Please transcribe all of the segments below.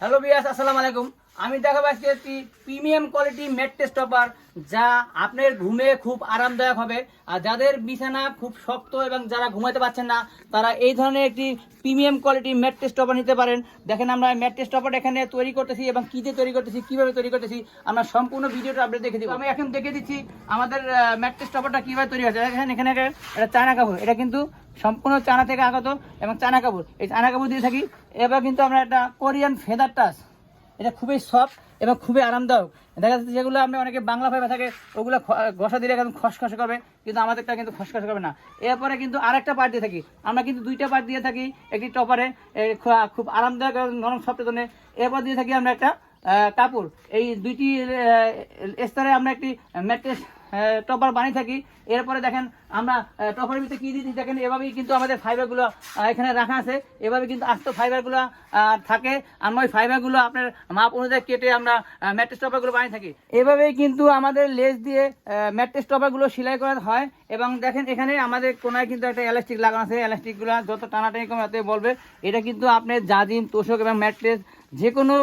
Hello বিয়াস আসসালামু আলাইকুম। আমি দেখাবো আজকে একটি প্রিমিয়াম কোয়ালিটি ম্যাট্রেস টপার যা আপনার ঘুমে খুব আরামদায়ক হবে। আর যাদের বিছানা খুব শক্ত এবং যারা ঘুমাতে পারছেন না, তারা এই ধরনের একটি প্রিমিয়াম কোয়ালিটি ম্যাট্রেস টপার নিতে পারেন। দেখেন আমরা ম্যাট্রেস টপার এখানে তৈরি করতেছি এবং কী দিয়ে তৈরি করতেছি, কীভাবে তৈরি করতেছি, আমরা সম্পূর্ণ ভিডিওটা আপডেট দেখে দিব। আমি এখন দেখে দিচ্ছি আমাদের ম্যাট্রেস টপারটা কীভাবে তৈরি হচ্ছে দেখেন এখানে একটা চায়না কাপড়। এটা কিন্তু সম্পূর্ণ চায়না থেকে আগত এবং চায়না কাপড়। এই চায়না কাপড় দিয়ে থাকি। এবার কিন্তু আমরা একটা কোরিয়ান ফেদার টাচ এটা খুবই সফট এবং খুবই আরামদায়ক। দেখা যাচ্ছে যেগুলো আপনি অনেকে বাংলা ভাবে থাকে, ওগুলো ঘষা দিলে একদম খসখসে করবে, কিন্তু আমাদেরটা কিন্তু খসখসে করবে না। এরপরে কিন্তু আরেকটা পার্ট দিয়ে থাকি। আমরা কিন্তু দুইটা পার্ট দিয়ে থাকি একটি টপারে খুব আরামদায়ক এবং নরম সফটের জন্য। এরপর দিয়ে থাকি আমরা একটা কাপড়। এই দুইটি স্তরে আমরা একটি ম্যাট্রেস টপার বানিয়ে থাকি। এরপরে দেখেন আমরা টপারের ভিতরে কি দিচ্ছি দেখেন, এভাবেই কিন্তু আমাদের ফাইবারগুলো এখানে রাখা আছে। এভাবে কিন্তু আস্ত ফাইবারগুলো থাকে। আমরা ওই ফাইবারগুলো আপনার মাপ অনুযায়ী কেটে আমরা ম্যাট্রেস টপারগুলো বানিয়ে থাকি। এভাবেই কিন্তু আমাদের লেস দিয়ে ম্যাট্রেস টপারগুলো সেলাই করা হয়। এবং দেখেন, এখানে আমাদের কোনায় কিন্তু একটা এলাস্টিক লাগানো আছে। এলাস্টিকগুলো যত টানাটানি কমে তত বলবে। এটা কিন্তু আপনার জাজিম, তোষক এবং ম্যাট্রেস যে কোনো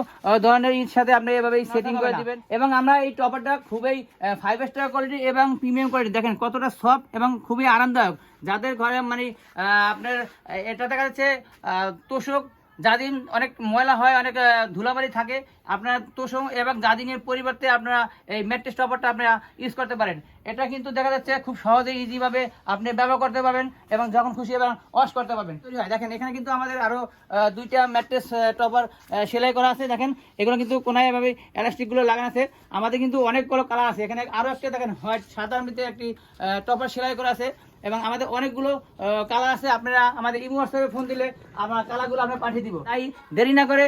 ধরনের ইট সাথে আপনি এভাবে সেটিং করে দিবেন। এবং আমরা এই টপারটা খুবই ফাইভ স্টার কোয়ালিটি এবং প্রিমিয়াম কোয়ালিটি দেখেন কতটা সফট এবং খুবই আরামদায়ক। যাদের ঘরে মানে আপনার এটা দেখা যাচ্ছে তোষক জাদিন অনেক ময়লা হয়, অনেক ধুলাবালি থাকে, আপনার তোষক এবং জাদিনের পরিবর্তে আপনারা এই ম্যাট্রেস টপারটা আপনারা ইউজ করতে পারেন। এটা কিন্তু দেখা যাচ্ছে খুব সহজে ইজিভাবে আপনি ব্যবহার করতে পারবেন এবং যখন খুশি এবং ওয়াশ করতে পারবেন। তৈরি হয়। দেখেন, এখানে কিন্তু আমাদের আরও দুইটা ম্যাট্রেস টপার সেলাই করা আছে। দেখেন, এগুলো কিন্তু কোনায় এভাবে এলাস্টিকগুলো লাগানো আছে। আমাদের কিন্তু অনেকগুলো কালার আছে। এখানে আরও একটা দেখেন, হোয়াইট সাদার মধ্যে একটি টপার সেলাই করা আছে। এবং আমাদের অনেকগুলো কালার আছে, আপনারা আমাদের ইমো হোয়াটসঅ্যাপে ফোন দিলে আমরা কালারগুলো আমরা পাঠিয়ে দিব। তাই দেরি না করে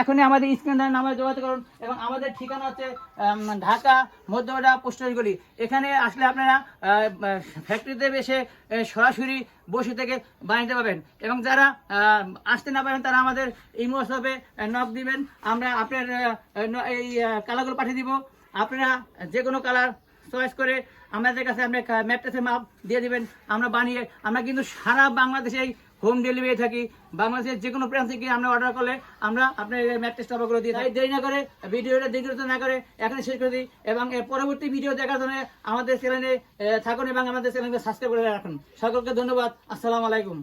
এখনই আমাদের স্ক্রিনের নামে যোগাযোগ করুন এবং আমাদের ঠিকানা হচ্ছে ঢাকা মধ্যপাড়া পোস্টারগুলি এখানে আসলে আপনারা ফ্যাক্টরিতে এসে সরাসরি বসে থেকে বানাইতে পারবেন। এবং যারা আসতে না পারেন, তারা আমাদের ইমো হোয়াটসঅ্যাপে নক দিবেন। আমরা আপনার এই কালারগুলো পাঠিয়ে দিব। আপনারা যে কোনো কালার চয়েস করে আমাদের কাছে আপনি ম্যাট্রেসের মাপ দিয়ে দেবেন। আমরা বানিয়ে আমরা কিন্তু সারা বাংলাদেশে হোম ডেলিভারি থাকি। বাংলাদেশের যে কোনো প্রান্ত থেকে আমরা অর্ডার করলে আমরা আপনার ম্যাট্রেস করে দিয়ে তাই দেরি না করে ভিডিওটা দীর্ঘত না করে এখানে শেষ করে দিই এবং এর পরবর্তী ভিডিও দেখার জন্য আমাদের চ্যানেলে থাকুন এবং আমাদের চ্যানেলকে সাবস্ক্রাইব করে রাখুন। সকলকে ধন্যবাদ। আসসালামু আলাইকুম।